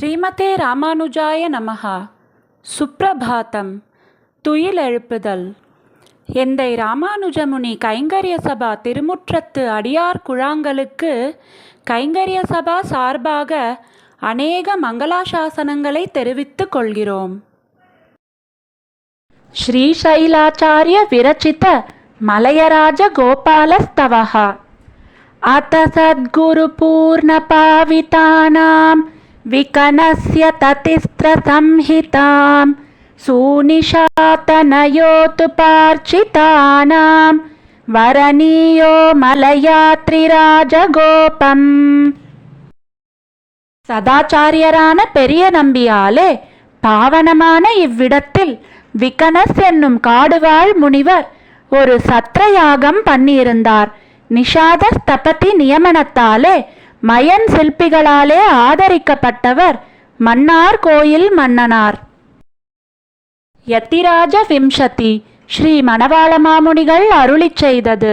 ஸ்ரீமதே ராமானுஜாய நமகா சுப்ரபாத்தம். துயில் எழுப்புதல். எந்தை ராமானுஜமுனி கைங்கரிய சபா திருமுற்றத்து அடியார் குழாங்களுக்கு கைங்கரிய சபா சார்பாக அநேக மங்களாசாசனங்களை தெரிவித்துக் கொள்கிறோம். ஸ்ரீசைலாச்சாரிய விரச்சித மலையராஜ கோபாலஸ்தவகா அத சத்குரு பூர்ண பாவிதானாம். विकनस्य ततिस्त्रसंहितां सूनिशातनयोतु पार्चितानां वरनीयो மலையாத்ரிராஜகோபம் சதாச்சாரியரான பெரிய நம்பியாலே பாவனமான இவ்விடத்தில் விகனஸ் என்னும் காடுவாழ் முனிவர் ஒரு சத்ரயாகம் பண்ணியிருந்தார் நிஷாத ஸ்தபதி நியமனத்தாலே மயன் சிற்பிகளாலே ஆதரிக்கப்பட்டவர் மன்னார் கோயில் மன்னனார். யத்திராஜ விம்சதி ஸ்ரீ மணவாள மாமுனிகள் செய்தது.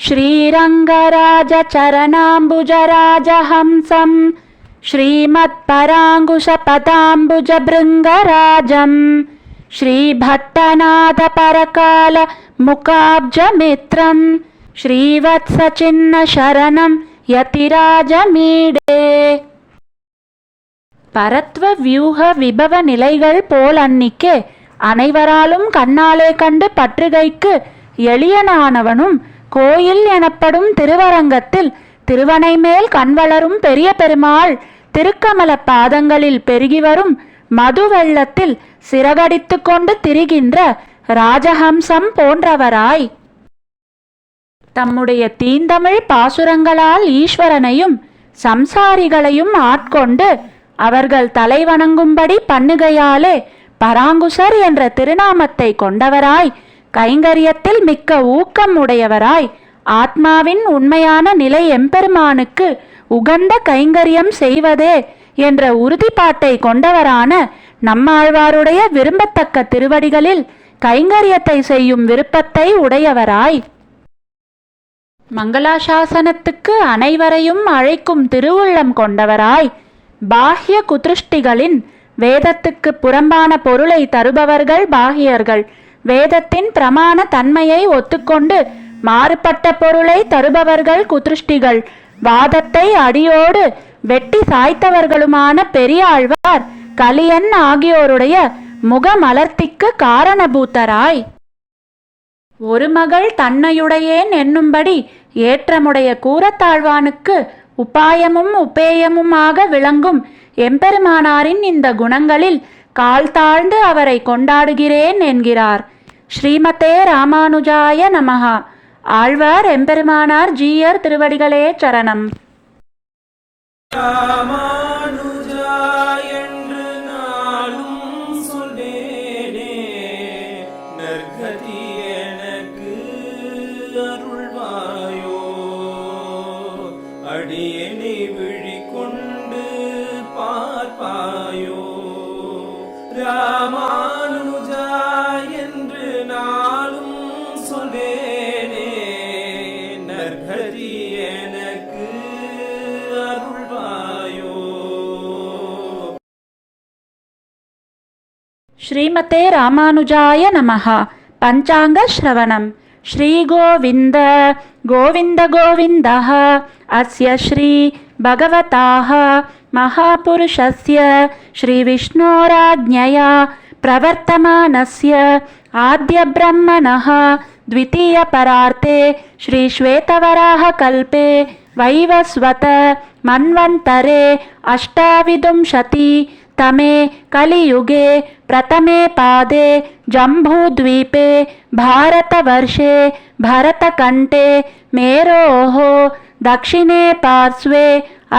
ஸ்ரீரங்கராஜ சரணாம்புஜராஜஹம்சம் ஸ்ரீமத் பராங்குஷ பதாம்புஜ பிருங்கராஜம் ஸ்ரீபட்டநாத பரகால முகாப்ஜமித்ரம் ஸ்ரீவத்ச சின்ன சரணம் யதிராஜமீடே. பரத்வ வியூக விபவ நிலைகள் போல் அன்னிக்கே அனைவராலும் கண்ணாலே கண்டு பற்றுகைக்கு எளியனானவனும் கோயில் எனப்படும் திருவரங்கத்தில் திருவனை மேல் கண்வளரும் பெரிய பெருமாள் திருக்கமல பாதங்களில் பெருகி வரும் மது வெள்ளத்தில் கொண்டு திரிகின்ற ராஜஹம்சம் போன்றவராய். தம்முடைய தீந்தமிழ் பாசுரங்களால் ஈஸ்வரனையும் சம்சாரிகளையும் ஆட்கொண்டு அவர்கள் தலைவணங்கும்படி பண்ணுகையாலே பராங்குசர் என்ற திருநாமத்தை கொண்டவராய் கைங்கரியத்தில் மிக்க ஊக்கம் உடையவராய் ஆத்மாவின் உண்மையான நிலை எம்பெருமானுக்கு உகந்த கைங்கரியம் செய்வதே என்ற உறுதிப்பாட்டை கொண்டவரான நம்மாழ்வாருடைய விரும்பத்தக்க திருவடிகளில் கைங்கரியத்தை செய்யும் விருப்பத்தை உடையவராய். மங்களாசாசனத்துக்கு அனைவரையும் அழைக்கும் திருவுள்ளம் கொண்டவராய் பாஹ்ய குதிருஷ்டிகளின் வேதத்துக்கு புறம்பான பொருளை தருபவர்கள் பாகியர்கள் வேதத்தின் பிரமாண தன்மையை ஒத்துக்கொண்டு மாறுபட்ட பொருளை தருபவர்கள் குதிருஷ்டிகள். வாதத்தை அடியோடு வெட்டி சாய்த்தவர்களுமான பெரியாழ்வார் கலியன் ஆகியோருடைய முகமலர்த்திக்கு காரணபூத்தராய். ஒரு மகள் தன்னையுடையேன் என்னும்படி ஏற்றமுடைய கூறத்தாழ்வானுக்கு உபாயமும் உபேயமுமாக விளங்கும் எம்பெருமானாரின் இந்த குணங்களில் கால் தாழ்ந்து அவரை கொண்டாடுகிறேன் என்கிறார். ஸ்ரீமதே ராமானுஜாய நமகா ஆழ்வார் எம்பெருமானார் ஜீயர் திருவடிகளே சரணம். என்று சொல்வேனே அருள்வாயோ? அடியனை விழிக்கொண்டு பார்ப்பாயோ? ராமானுஜா என்று நாளும் சொல்வேனே நற்கதி எனக்கு அருள்வாயோ? ஸ்ரீமதே ராமானுஜாய நமஹா. பஞ்சாங்க ஸ்ரவணம். श्रीगोविन्द गोविन्द गोविन्दः अस्य श्री भगवताः महापुरुषस्य श्रीविष्णोराज्ञया प्रवर्तमानस्य आद्यब्रह्मणः द्वितीयपरार्ते श्रीश्वेतवराहकल्पे वैवस्वत मन्वन्तरे अष्टाविंशति तमे कलियुगे प्रथमे पादे जम्बूद्वीपे भारतवर्षे भरतकण्ठे मेरोः दक्षिणे पार्श्वे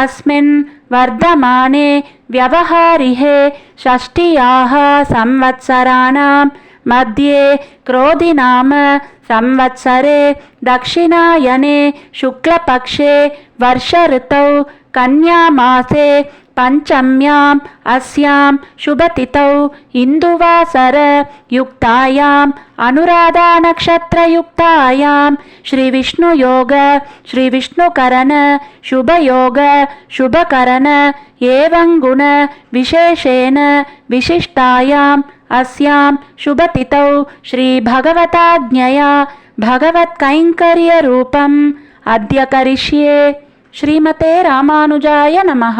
अस्मिन् वर्धमाने व्यवहारिहे षष्ट्याः संवत्सराणां मध्ये क्रोधिनाम संवत्सरे दक्षिणायने शुक्लपक्षे वर्षऋतौ कन्यामासे पञ्चम्याम् अस्यां शुभतिथौ इन्दुवासरयुक्तायाम् अनुराधानक्षत्रयुक्तायां श्रीविष्णुयोग श्रीविष्णुकरण शुभयोग शुभकरण एवं गुण विशेषेण विशिष्टायाम् अस्यां शुभतिथौ श्रीभगवताज्ञया भगवत्कैङ्कर्यरूपम् अद्य करिष्ये श्रीमते रामानुजाय नमः।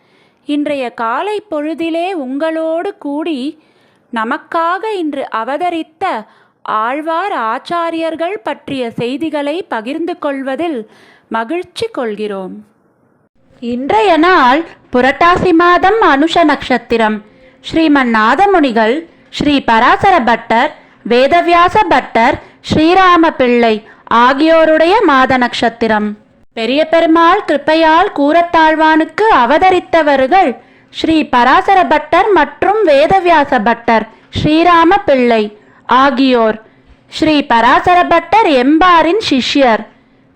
இன்றைய காலை பொழுதிலே உங்களோடு கூடி நமக்காக இன்று அவதரித்த ஆழ்வார் ஆச்சாரியர்கள் பற்றிய செய்திகளை பகிர்ந்து கொள்வதில் மகிழ்ச்சி கொள்கிறோம். இன்றைய நாள் புரட்டாசி மாதம் அனுஷ நட்சத்திரம் ஸ்ரீமன் நாதமுனிகள் ஸ்ரீ பராசர பட்டர் வேதவியாச பட்டர் ஸ்ரீராம பிள்ளை ஆகியோருடைய மாத நட்சத்திரம் பெரிய பெருமாள் கிருப்பையால் கூரத்தாழ்வானுக்கு அவதரித்தவர்கள் ஸ்ரீ பராசர பட்டர் மற்றும் வேதவியாச பட்டர் ஸ்ரீராம பிள்ளை ஆகியோர். ஸ்ரீ பராசர பட்டர் எம்பாரின் சிஷ்யர்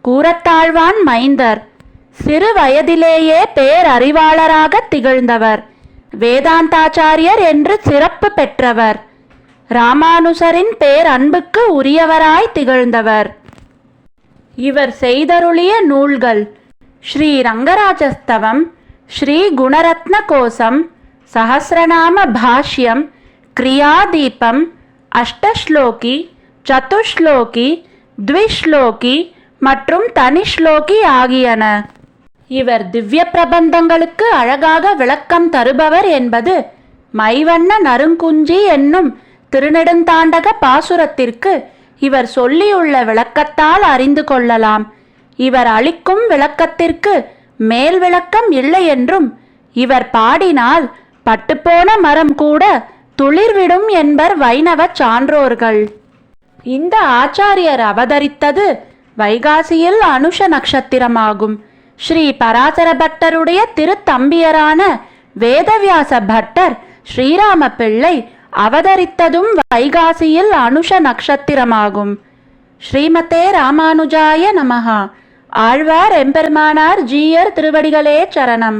கூரத்தாழ்வான் மைந்தர் சிறு வயதிலேயே பேரறிவாளராக திகழ்ந்தவர் வேதாந்தாச்சாரியர் என்று சிறப்பு பெற்றவர் ராமானுசரின் பேரன்புக்கு உரியவராய் திகழ்ந்தவர். இவர் செய்தருளிய நூல்கள் ஸ்ரீ ரங்கராஜஸ்தவம் ஸ்ரீ குணரத்ன கோசம் சஹசிரநாம பாஷ்யம் கிரியாதீபம் அஷ்டஸ்லோகி சதுஷ்லோகி த்விஷ்லோகி மற்றும் தனிஷ்லோகி ஆகியன. இவர் திவ்ய பிரபந்தங்களுக்கு அழகாக விளக்கம் தருபவர் என்பது மைவண்ண நறுங்குஞ்சி என்னும் திருநெடுந்தாண்டக பாசுரத்திற்கு இவர் சொல்லியுள்ள விளக்கத்தால் அறிந்து கொள்ளலாம். இவர் அளிக்கும் விளக்கத்திற்கு மேல் விளக்கம் இல்லை என்றும் இவர் பாடினால் பட்டுப்போன மரம் கூட துளிர்விடும் என்பர் வைணவச் சான்றோர்கள். இந்த ஆச்சாரியர் அவதரித்தது வைகாசியில் அனுஷ நட்சத்திரமாகும் ஸ்ரீ பராசர பட்டருடைய திருத்தம்பியரான வேதவியாச பட்டர் ஸ்ரீராம பிள்ளை அவதரித்ததும் வைகாசியில் அனுஷ நட்சத்திரமாகும் ஸ்ரீமதே ராமானுஜாய நமஹா. ஆழ்வார் எம்பெருமானார் ஜீயர் திருவடிகளே சரணம்.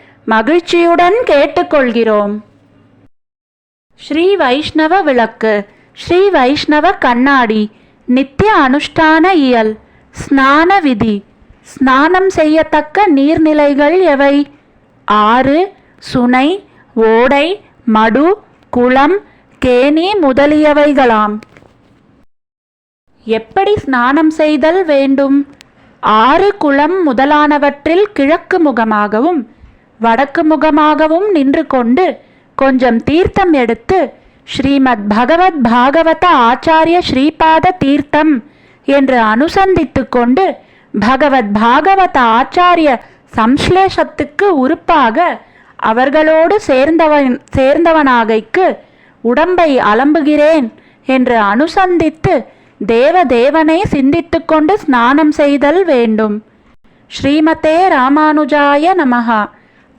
மகிழ்ச்சியுடன் கேட்டுக்கொள்கிறோம். ஸ்ரீ வைஷ்ணவ விளக்கு ஸ்ரீ வைஷ்ணவ கண்ணாடி நித்திய அனுஷ்டான இயல் ஸ்நான விதி ஸ்நானம் செய்யத்தக்க நீர்நிலைகள் எவை? ஆறு சுனை ஓடை மடு குளம் கேணி முதலியவைகளாம். எப்படி ஸ்நானம் செய்தல் வேண்டும்? ஆறு குளம் முதலானவற்றில் கிழக்கு முகமாகவும் வடக்கு முகமாகவும் நின்று கொண்டு கொஞ்சம் தீர்த்தம் எடுத்து ஸ்ரீமத் பகவத் பாகவத ஆச்சாரிய ஸ்ரீபாத தீர்த்தம் என்று அனுசந்தித்து கொண்டு பகவத் பாகவத ஆச்சாரிய சம்ஸ்லேஷத்துக்கு உறுப்பாக அவர்களோடு சேர்ந்தவன் சேர்ந்தவனாகைக்கு உடம்பை அலம்புகிறேன் என்று அனுசந்தித்து தேவ தேவனை கொண்டு ஸ்நானம் செய்தல் வேண்டும். ஸ்ரீமதே ராமானுஜாய நமகா